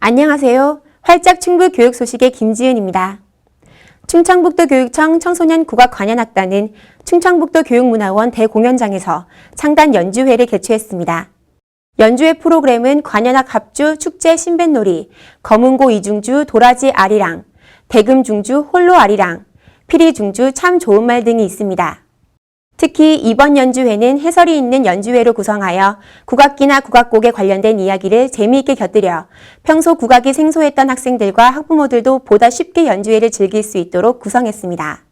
안녕하세요. 활짝 충북 교육 소식의 김지은입니다. 충청북도 교육청 청소년 국악 관현악단은 충청북도 교육문화원 대공연장에서 창단 연주회를 개최했습니다. 연주회 프로그램은 관현악 합주 축제 신뱃놀이, 검은고 이중주 도라지 아리랑, 대금 중주 홀로 아리랑, 피리 중주 참 좋은 말 등이 있습니다. 특히 이번 연주회는 해설이 있는 연주회로 구성하여 국악기나 국악곡에 관련된 이야기를 재미있게 곁들여 평소 국악이 생소했던 학생들과 학부모들도 보다 쉽게 연주회를 즐길 수 있도록 구성했습니다.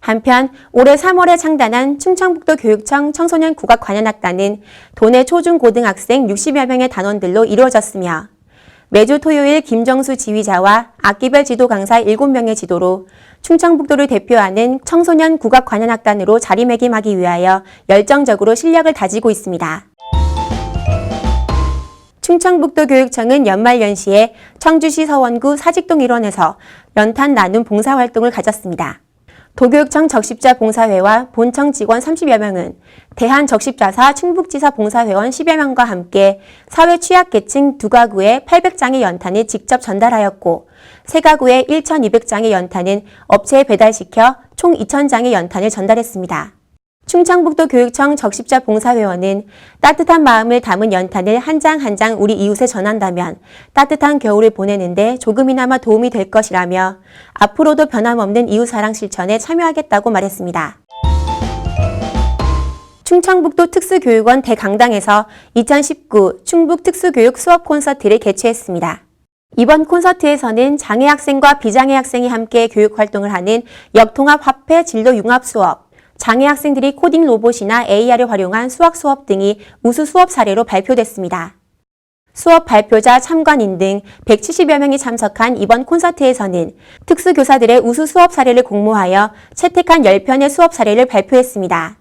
한편 올해 3월에 창단한 충청북도 교육청 청소년 국악 관현악단은 도내 초중고등학생 60여 명의 단원들로 이루어졌으며 매주 토요일 김정수 지휘자와 악기별 지도 강사 7명의 지도로 충청북도를 대표하는 청소년 국악 관현악단으로 자리매김하기 위하여 열정적으로 실력을 다지고 있습니다. 충청북도 교육청은 연말연시에 청주시 서원구 사직동 일원에서 연탄 나눔 봉사활동을 가졌습니다. 도교육청 적십자 봉사회와 본청 직원 30여 명은 대한적십자사 충북지사 봉사회원 10여 명과 함께 사회 취약계층 두 가구에 800장의 연탄을 직접 전달하였고 세 가구에 1,200장의 연탄은 업체에 배달시켜 총 2,000장의 연탄을 전달했습니다. 충청북도 교육청 적십자 봉사회원은 따뜻한 마음을 담은 연탄을 한장 한 장 우리 이웃에 전한다면 따뜻한 겨울을 보내는데 조금이나마 도움이 될 것이라며 앞으로도 변함없는 이웃사랑 실천에 참여하겠다고 말했습니다. 충청북도 특수교육원 대강당에서 2019 충북 특수교육 수업 콘서트를 개최했습니다. 이번 콘서트에서는 장애 학생과 비장애 학생이 함께 교육 활동을 하는 역통합 화폐 진로 융합 수업, 장애 학생들이 코딩 로봇이나 AR을 활용한 수학 수업 등이 우수 수업 사례로 발표됐습니다. 수업 발표자, 참관인 등 170여 명이 참석한 이번 콘서트에서는 특수교사들의 우수 수업 사례를 공모하여 채택한 10편의 수업 사례를 발표했습니다.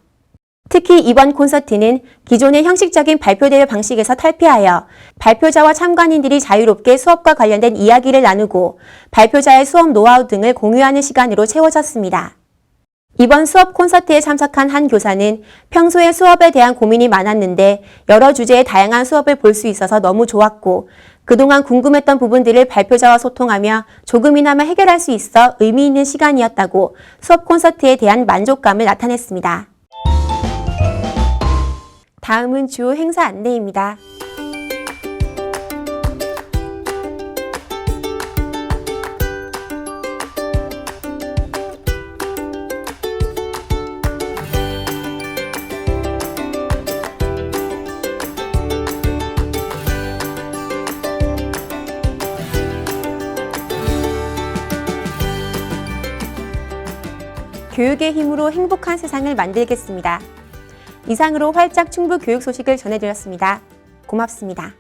특히 이번 콘서트는 기존의 형식적인 발표대회 방식에서 탈피하여 발표자와 참관인들이 자유롭게 수업과 관련된 이야기를 나누고 발표자의 수업 노하우 등을 공유하는 시간으로 채워졌습니다. 이번 수업 콘서트에 참석한 한 교사는 평소에 수업에 대한 고민이 많았는데 여러 주제의 다양한 수업을 볼 수 있어서 너무 좋았고 그동안 궁금했던 부분들을 발표자와 소통하며 조금이나마 해결할 수 있어 의미 있는 시간이었다고 수업 콘서트에 대한 만족감을 나타냈습니다. 다음은 주요 행사 안내입니다. 교육의 힘으로 행복한 세상을 만들겠습니다. 이상으로 활짝 충북 교육 소식을 전해드렸습니다. 고맙습니다.